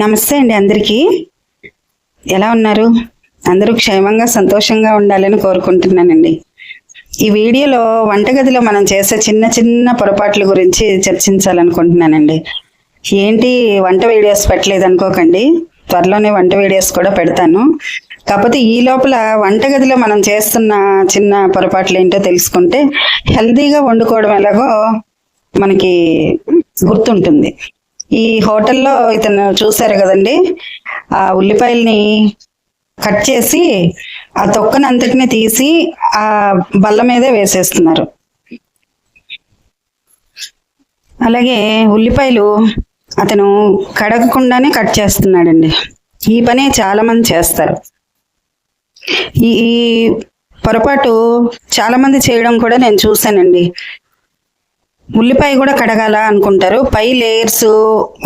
నమస్తే అండి అందరికీ. ఎలా ఉన్నారు? అందరూ క్షేమంగా సంతోషంగా ఉండాలని కోరుకుంటున్నానండి. ఈ వీడియోలో వంటగదిలో మనం చేసే చిన్న చిన్న పొరపాట్ల గురించి చర్చించాలనుకుంటున్నానండి. ఏంటి వంట వీడియోస్ పెట్టలేదు అనుకోకండి. త్వరలోనే వంట వీడియోస్ కూడా పెడతాను. కాకపోతే ఈ లోపల వంటగదిలో మనం చేస్తున్న చిన్న పొరపాట్లు ఏంటో తెలుసుకుంటే హెల్దీగా వండుకోవడం ఎలాగో మనకి గుర్తుంటుంది. ఈ హోటల్లో ఇతను చూసారు కదండి. ఆ ఉల్లిపాయల్ని కట్ చేసి ఆ తొక్కని అంతటిని తీసి ఆ బల్ల మీదే వేసేస్తున్నారు. అలాగే ఉల్లిపాయలు అతను కడగకుండానే కట్ చేస్తున్నాడండి. ఈ పని చాలా మంది చేస్తారు. ఈ ఈ పొరపాటు చాలా మంది చేయడం కూడా నేను చూశానండి. ఉల్లిపాయ కూడా కడగాల అనుకుంటారు. పై లేయర్స్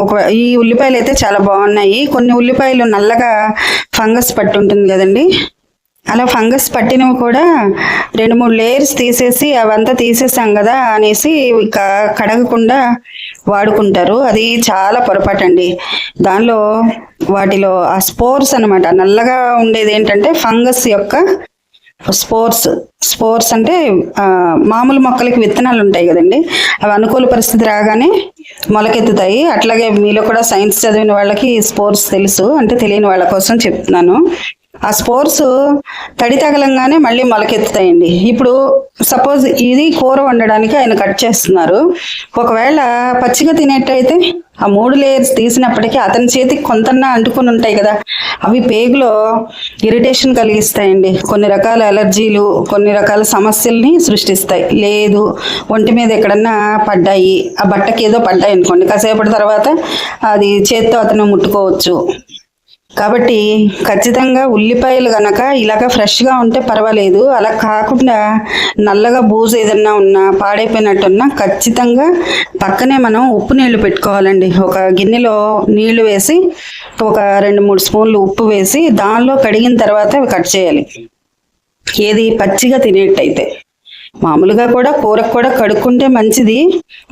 ఒక ఈ ఉల్లిపాయలు అయితే చాలా బాగున్నాయి. కొన్ని ఉల్లిపాయలు నల్లగా ఫంగస్ పట్టి ఉంటుంది కదండి. అలా ఫంగస్ పట్టినవి కూడా రెండు మూడు లేయర్స్ తీసేసి అవంతా తీసేసాం కదా అనేసి కడగకుండా వాడుకుంటారు. అది చాలా పొరపాటు అండి దానిలో వాటిలో ఆ స్పోర్స్ అనమాట నల్లగా ఉండేది ఏంటంటే ఫంగస్ యొక్క స్పోర్స్ స్పోర్స్ అంటే మామూలు మొక్కలకి విత్తనాలు ఉంటాయి కదండి. అవి అనుకూల పరిస్థితి రాగానే మొలకెత్తుతాయి. అట్లాగే మీలో కూడా సైన్స్ చదివిన వాళ్ళకి స్పోర్స్ తెలుసు. అంటే తెలియని వాళ్ళ కోసం చెప్తున్నాను. ఆ స్పోర్స్ తడి తగలంగానే మళ్ళీ మొలకెత్తుతాయండి. ఇప్పుడు సపోజ్ ఇది కూర వండడానికి ఆయన కట్ చేస్తున్నారు. ఒకవేళ పచ్చిగా తినేట్టయితే ఆ మూడు లేయర్స్ తీసినప్పటికీ అతని చేతికి కొంతన్నా అంటుకుని ఉంటాయి కదా అవి పేగులో ఇరిటేషన్ కలిగిస్తాయండి. కొన్ని రకాల అలర్జీలు కొన్ని రకాల సమస్యల్ని సృష్టిస్తాయి. లేదు ఒంటి మీద ఎక్కడన్నా పడ్డాయి ఆ బట్టకి ఏదో పడ్డాయి అనుకోండి. కాసేపటి తర్వాత అది చేత్తో అతను ముట్టుకోవచ్చు. కాబట్టి ఖచ్చితంగా ఉల్లిపాయలు కనుక ఇలాగ ఫ్రెష్గా ఉంటే పర్వాలేదు. అలా కాకుండా నల్లగా బూజు ఏదన్నా ఉన్నా పాడైపోయినట్టున్నా ఖచ్చితంగా పక్కనే మనం ఉప్పు నీళ్ళు పెట్టుకోవాలండి. ఒక గిన్నెలో నీళ్ళు వేసి ఒక రెండు మూడు స్పూన్లు ఉప్పు వేసి దానిలో కడిగిన తర్వాత అవి కట్ చేయాలి. ఏది పచ్చిగా తినేట్టయితే మామూలుగా కూడా కూరకు కూడా కడుక్కుంటే మంచిది.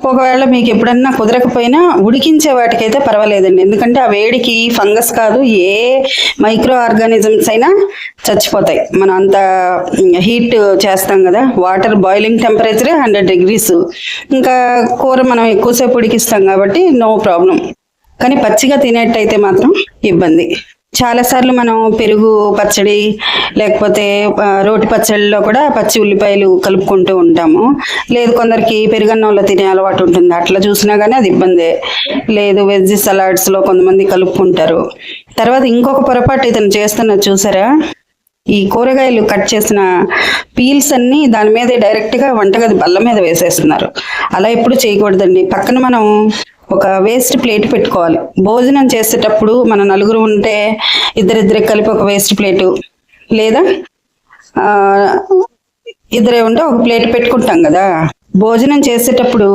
ఒకవేళ మీకు ఎప్పుడన్నా కుదరకపోయినా ఉడికించే వాటికైతే పర్వాలేదండి. ఎందుకంటే ఆ వేడికి ఫంగస్ కాదు ఏ మైక్రో ఆర్గానిజమ్స్ అయినా చచ్చిపోతాయి. మనం అంత హీట్ చేస్తాం కదా వాటర్ బాయిలింగ్ టెంపరేచరే హండ్రెడ్ డిగ్రీస్. ఇంకా కూర మనం ఎక్కువసేపు ఉడికిస్తాం కాబట్టి నో ప్రాబ్లం. కానీ పచ్చిగా తినేట్టయితే మాత్రం ఇబ్బంది. చాలాసార్లు మనం పెరుగు పచ్చడి లేకపోతే రోటి పచ్చడిలో కూడా పచ్చి ఉల్లిపాయలు కలుపుకుంటూ ఉంటాము. లేదు కొందరికి పెరుగన్నంలో తినే అలవాటు ఉంటుంది. అట్లా చూసినా కానీ అది ఇబ్బందే. లేదు వెజ్ సలాడ్స్లో కొంతమంది కలుపుకుంటారు. తర్వాత ఇంకొక పొరపాటు ఇతను చేస్తున్నది చూసారా? ఈ కూరగాయలు కట్ చేసిన పీల్స్ అన్ని దాని మీద డైరెక్ట్గా వంటగది బల్ల మీద వేసేస్తున్నారు. అలా ఎప్పుడు చేయకూడదండి. పక్కన మనం ఒక వేస్ట్ ప్లేట్ పెట్టుకోవాలి. భోజనం చేసేటప్పుడు మన నలుగురు ఉంటే ఇద్దరిద్దరికి కలిపి ఒక వేస్ట్ ప్లేటు లేదా ఇద్దరే ఉంటే ఒక ప్లేట్ పెట్టుకుంటాం కదా. భోజనం చేసేటప్పుడు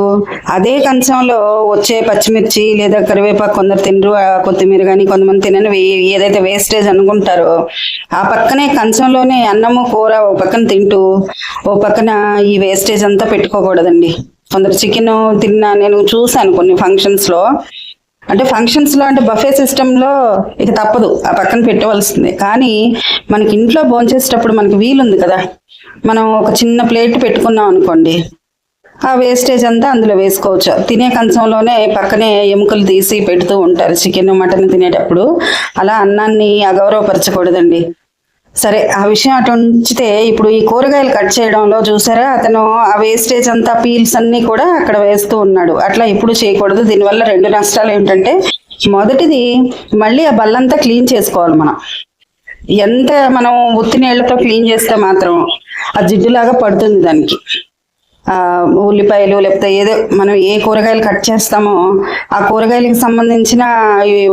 అదే కంచంలో వచ్చే పచ్చిమిర్చి లేదా కరివేపాకు కొందరు తినరు ఆ కొత్తిమీర కానీ కొంతమంది తినని వే- ఏదైతే వేస్టేజ్ అనుకుంటారో ఆ పక్కనే కంచంలోనే అన్నము కూర ఓ పక్కన తింటూ ఓ పక్కన ఈ వేస్టేజ్ అంతా పెట్టుకోకూడదండి. కొందరు చికెన్ తిన్నా నేను చూశాను కొన్ని ఫంక్షన్స్లో. అంటే ఫంక్షన్స్లో అంటే బఫే సిస్టమ్లో ఇక తప్పదు ఆ పక్కన పెట్టవలసిందే. కానీ మనకి ఇంట్లో భోంచేసేటప్పుడు మనకి వీలుంది కదా. మనం ఒక చిన్న ప్లేట్ పెట్టుకున్నాం అనుకోండి ఆ వేస్టేజ్ అంతా అందులో వేసుకోవచ్చు. తినే కంచంలోనే పక్కనే ఎముకలు తీసి పెడుతూ ఉంటారు చికెన్ మటన్ తినేటప్పుడు. అలా అన్నాన్ని అగౌరవపరచకూడదండి. సరే ఆ విషయం అటు ఉంచితే ఇప్పుడు ఈ కూరగాయలు కట్ చేయడంలో చూసారా అతను ఆ వేస్టేజ్ అంతా పీల్స్ అన్ని కూడా అక్కడ వేస్తూ ఉన్నాడు. అట్లా ఎప్పుడు చేయకూడదు. దీనివల్ల రెండు నష్టాలు ఏంటంటే మొదటిది మళ్ళీ ఆ బల్లంతా క్లీన్ చేసుకోవాలి మనం. ఎంత మనం ఉత్తి నీళ్ళతో క్లీన్ చేస్తే మాత్రం ఆ జిడ్డులాగా పడుతుంది దానికి. ఆ ఉల్లిపాయలు లేకపోతే ఏదో మనం ఏ కూరగాయలు కట్ చేస్తామో ఆ కూరగాయలకు సంబంధించిన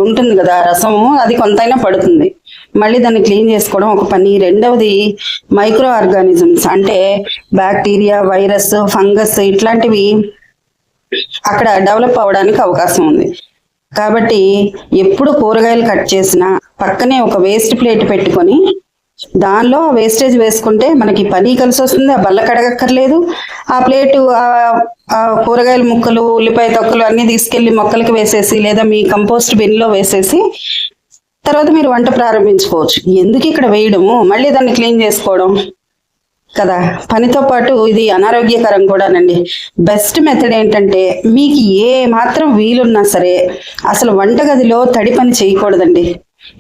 ఉంటుంది కదా రసము అది కొంతైనా పడుతుంది. మళ్ళీ దాన్ని క్లీన్ చేసుకోవడం ఒక పని. రెండవది మైక్రో ఆర్గానిజమ్స్ అంటే బ్యాక్టీరియా వైరస్ ఫంగస్ ఇట్లాంటివి అక్కడ డెవలప్ అవ్వడానికి అవకాశం ఉంది. కాబట్టి ఎప్పుడు కూరగాయలు కట్ చేసినా పక్కనే ఒక వేస్ట్ ప్లేట్ పెట్టుకొని దానిలో వేస్టేజ్ వేసుకుంటే మనకి పని కలిసి వస్తుంది ఆ బల్ల కడగక్కర్లేదు. ఆ ప్లేటు ఆ- ఆ కూరగాయల ముక్కలు ఉల్లిపాయ తొక్కలు అన్ని తీసుకెళ్ళి మొక్కలకి వేసేసి లేదా మీ కంపోస్ట్ బిన్లో వేసేసి తర్వాత మీరు వంట ప్రారంభించుకోవచ్చు. ఎందుకు ఇక్కడ వేయడము? మళ్ళీ దాన్ని క్లీన్ చేసుకోవడం కదా. పనితో పాటు ఇది అనారోగ్యకరం కూడానండి. బెస్ట్ మెథడ్ ఏంటంటే మీకు ఏ మాత్రం వీలున్నా సరే అసలు వంటగదిలో తడి పని చేయకూడదండి.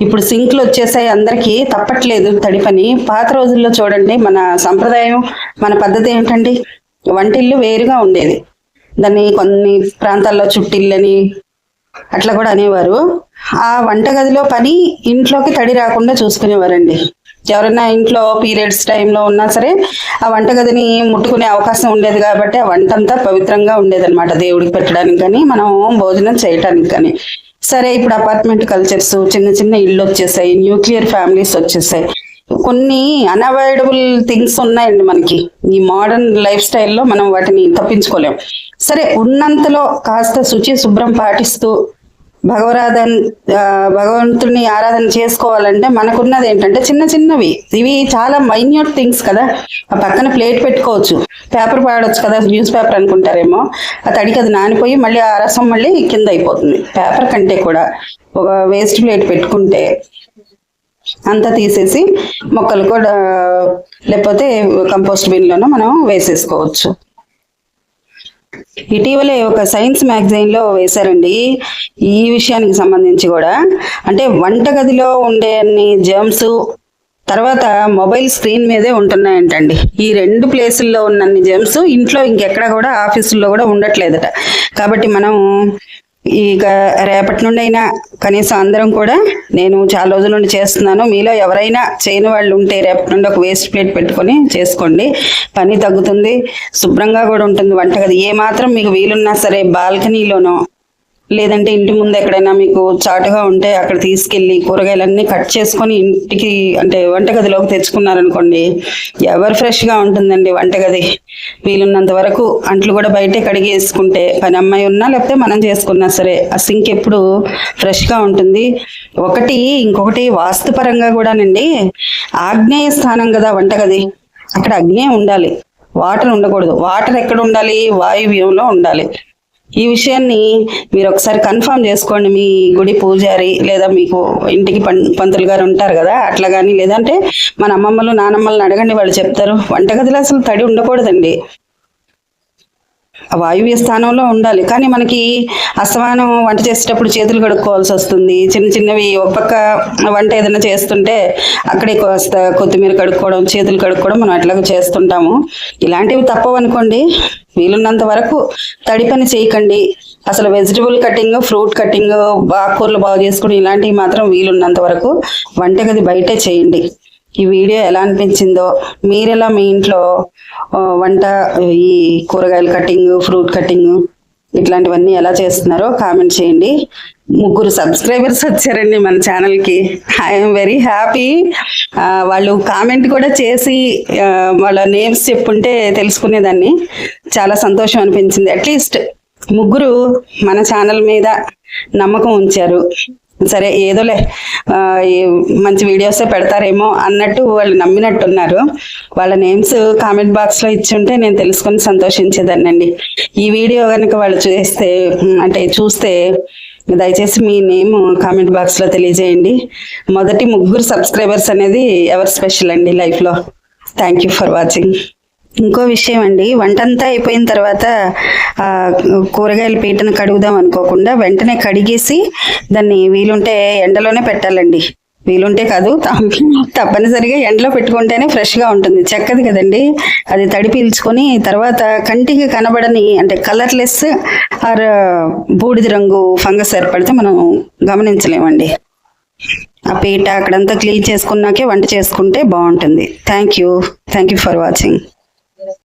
ఇప్పుడు సింక్లు వచ్చేసాయి అందరికీ తప్పట్లేదు తడి పని. పాత రోజుల్లో చూడండి మన సంప్రదాయం మన పద్ధతి ఏంటండి? వంటిల్లు వేరుగా ఉండేది. దాన్ని కొన్ని ప్రాంతాల్లో చుట్టిల్లని అట్లా కూడా అనేవారు. ఆ వంటగదిలో పని ఇంట్లోకి తడి రాకుండా చూసుకునేవారండి. ఎవరైనా ఇంట్లో పీరియడ్స్ టైంలో ఉన్నా సరే ఆ వంటగదిని ముట్టుకునే అవకాశం ఉండేది కాబట్టి ఆ వంట అంతా పవిత్రంగా ఉండేదన్నమాట దేవుడికి పెట్టడానికి కానీ మనం భోజనం చేయటానికి కానీ. సరే ఇప్పుడు అపార్ట్మెంట్ కల్చర్స్ చిన్న చిన్న ఇళ్ళు వచ్చేసాయి న్యూక్లియర్ ఫ్యామిలీస్ వచ్చేసాయి. కొన్ని అన్అవాయిడబుల్ థింగ్స్ ఉన్నాయండి మనకి. ఈ మోడర్న్ లైఫ్ స్టైల్లో మనం వాటిని తప్పించుకోలేం. సరే ఉన్నంతలో కాస్త శుచి శుభ్రం పాటిస్తూ భగవరాధన భగవంతుని ఆరాధన చేసుకోవాలంటే మనకున్నది ఏంటంటే చిన్న చిన్నవి. ఇవి చాలా మైన్యూట్ థింగ్స్ కదా. ఆ పక్కన ప్లేట్ పెట్టుకోవచ్చు. పేపర్ పాడొచ్చు కదా న్యూస్ పేపర్ అనుకుంటారేమో. ఆ తడికి అది నానిపోయి మళ్ళీ ఆ రసం మళ్ళీ కింద అయిపోతుంది. పేపర్ కంటే కూడా ఒక వేస్ట్ ప్లేట్ పెట్టుకుంటే అంతా తీసేసి మొక్కలు కూడా లేకపోతే కంపోస్ట్ బిన్లోనూ మనం వేసేసుకోవచ్చు. ఇటీవలే ఒక సైన్స్ మ్యాగజైన్లో వేశారండి. ఈ విషయానికి సంబంధించి కూడా. అంటే వంటగదిలో ఉండే అన్ని జర్మ్స్ తర్వాత మొబైల్ స్క్రీన్ మీదే ఉంటున్నాయంటండి. ఈ రెండు ప్లేసుల్లో ఉన్నన్ని జెమ్స్ ఇంట్లో ఇంకెక్కడ కూడా ఆఫీసుల్లో కూడా ఉండట్లేదట. కాబట్టి మనం ఇక రేపటి నుండి అయినా కనీసం అందరం కూడా నేను చాలా రోజుల నుండి చేస్తున్నాను. మీలో ఎవరైనా చేయని వాళ్ళు ఉంటే రేపటి నుండి ఒక వేస్ట్ ప్లేట్ పెట్టుకొని చేసుకోండి. పని తగ్గుతుంది శుభ్రంగా కూడా ఉంటుంది వంటగది. ఏ మాత్రం మీకు వీలున్నా సరే బాల్కనీలోనో లేదంటే ఇంటి ముందు ఎక్కడైనా మీకు చాటుగా ఉంటే అక్కడ తీసుకెళ్ళి కూరగాయలన్నీ కట్ చేసుకొని ఇంటికి అంటే వంటగదిలోకి తెచ్చుకున్నారనుకోండి ఎవరు ఫ్రెష్గా ఉంటుందండి వంటగది? వీలున్నంత వరకు అంట్లు కూడా బయటే కడిగేసుకుంటే పని అమ్మాయి ఉన్నా లేకపోతే మనం చేసుకున్నా సరే ఆ సింక్ ఎప్పుడు ఫ్రెష్గా ఉంటుంది. ఒకటి ఇంకొకటి వాస్తుపరంగా కూడానండి ఆగ్నేయ స్థానం కదా వంటగది. అక్కడ అగ్నే ఉండాలి. వాటర్ ఉండకూడదు. వాటర్ ఎక్కడ ఉండాలి? వాయువ్యంలో ఉండాలి. ఈ విషయాన్ని మీరు ఒకసారి కన్ఫర్మ్ చేసుకోండి. మీ గుడి పూజారి లేదా మీకు ఇంటికి పం పంతులు గారు ఉంటారు కదా అట్లా కానీ లేదంటే మన అమ్మమ్మలు నానమ్మలను అడగండి వాళ్ళు చెప్తారు. వంటగదిలో అసలు తడి ఉండకూడదండి. వాయువ్య స్థానంలో ఉండాలి. కానీ మనకి అస్తమానం వంట చేసేటప్పుడు చేతులు కడుక్కోవాల్సి వస్తుంది. చిన్న చిన్నవి ఒక పక్క వంట ఏదైనా చేస్తుంటే అక్కడే కాస్త కొత్తిమీర కడుక్కోవడం చేతులు కడుక్కోవడం మనం అట్లాగా చేస్తుంటాము. ఇలాంటివి తప్పవనుకోండి. వీలున్నంత వరకు తడి పని చేయకండి. అసలు వెజిటబుల్ కటింగ్ ఫ్రూట్ కటింగ్ ఆకుకూరలు బాగా చేసుకుని ఇలాంటివి మాత్రం వీలున్నంత వరకు వంటగది బయటే చేయండి. ఈ వీడియో ఎలా అనిపించిందో మీరెలా మీ ఇంట్లో వంట ఈ కూరగాయల కటింగ్ ఫ్రూట్ కటింగ్ ఇట్లాంటివన్నీ ఎలా చేస్తున్నారో కామెంట్ చేయండి. ముగ్గురు సబ్స్క్రైబర్స్ వచ్చారండి మన ఛానల్కి. ఐఎమ్ వెరీ హ్యాపీ వాళ్ళు కామెంట్ కూడా చేసి వాళ్ళ నేమ్స్ చెప్పుంటే తెలుసుకునేదాన్ని. చాలా సంతోషం అనిపించింది. అట్లీస్ట్ ముగ్గురు మన ఛానల్ మీద నమ్మకం ఉంచారు. సరే ఏదోలే. మంచి వీడియోసే పెడతారేమో అన్నట్టు వాళ్ళు నమ్మినట్టున్నారు. వాళ్ళ నేమ్స్ కామెంట్ బాక్స్లో ఇచ్చి ఉంటే నేను తెలుసుకొని సంతోషించేదాన్నండి. ఈ వీడియో కనుక వాళ్ళు చేస్తే అంటే చూస్తే దయచేసి మీ నేమ్ కామెంట్ బాక్స్లో తెలియజేయండి. మొదటి ముగ్గురు సబ్స్క్రైబర్స్ అనేది ఎవరు స్పెషల్ అండి లైఫ్లో? Thank you for watching. ఇంకో విషయం అండి. వంట అంతా అయిపోయిన తర్వాత కూరగాయల పీటను కడుగుదాం అనుకోకుండా వెంటనే కడిగేసి దాన్ని వీలుంటే ఎండలోనే పెట్టాలండి. వీలుంటే కాదు తప్పనిసరిగా ఎండలో పెట్టుకుంటేనే ఫ్రెష్గా ఉంటుంది. చెక్కది కదండి. అది తడి పీల్చుకొని తర్వాత కంటికి కనబడని అంటే కలర్లెస్ ఆర్ బూడిద రంగు ఫంగస్ ఏర్పడితే మనం గమనించలేమండి. ఆ పీట అక్కడంతా క్లీన్ చేసుకున్నాకే వంట చేసుకుంటే బాగుంటుంది. Thank you. Thank you for watching.